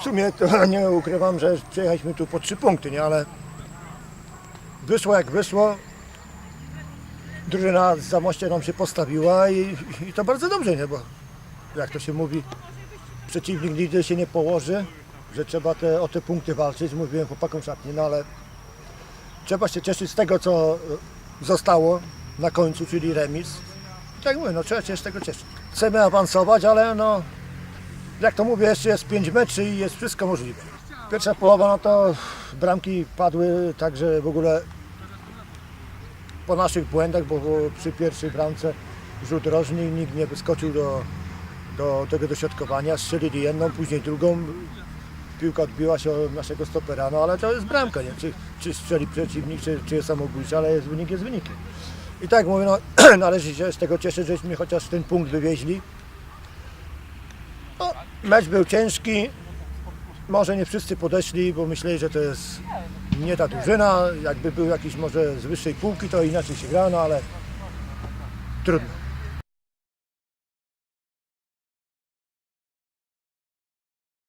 w sumie to nie ukrywam, że przyjechaliśmy tu po trzy punkty, nie? Ale wyszło jak wyszło. Drużyna z Zamościa nam się postawiła i, i to bardzo dobrze, nie? Bo jak to się mówi, przeciwnik nigdy się nie położy, że trzeba te, o te punkty walczyć. Mówiłem chłopakom szatni, no ale trzeba się cieszyć z tego, co zostało na końcu, czyli remis. I tak mówię, no trzeba się z tego cieszyć. Chcemy awansować, ale no jak to mówię, jeszcze jest 5 meczy i jest wszystko możliwe. Pierwsza połowa, no to bramki padły także w ogóle po naszych błędach, bo przy pierwszej bramce rzut rożny nikt nie wyskoczył do, do tego dośrodkowania. Strzelili jedną, później drugą. Piłka odbiła się od naszego stopera, no ale to jest bramka, nie? Czy, czy strzeli przeciwnik, czy, czy jest samobójczy, ale jest wynik jest wynikiem. I tak mówię, no, należy się z tego cieszyć, żeśmy chociaż ten punkt wywieźli. No, mecz był ciężki. Może nie wszyscy podeszli, bo myśleli, że to jest nie ta drużyna. Jakby był jakiś może z wyższej półki, to inaczej się gra, no ale trudno.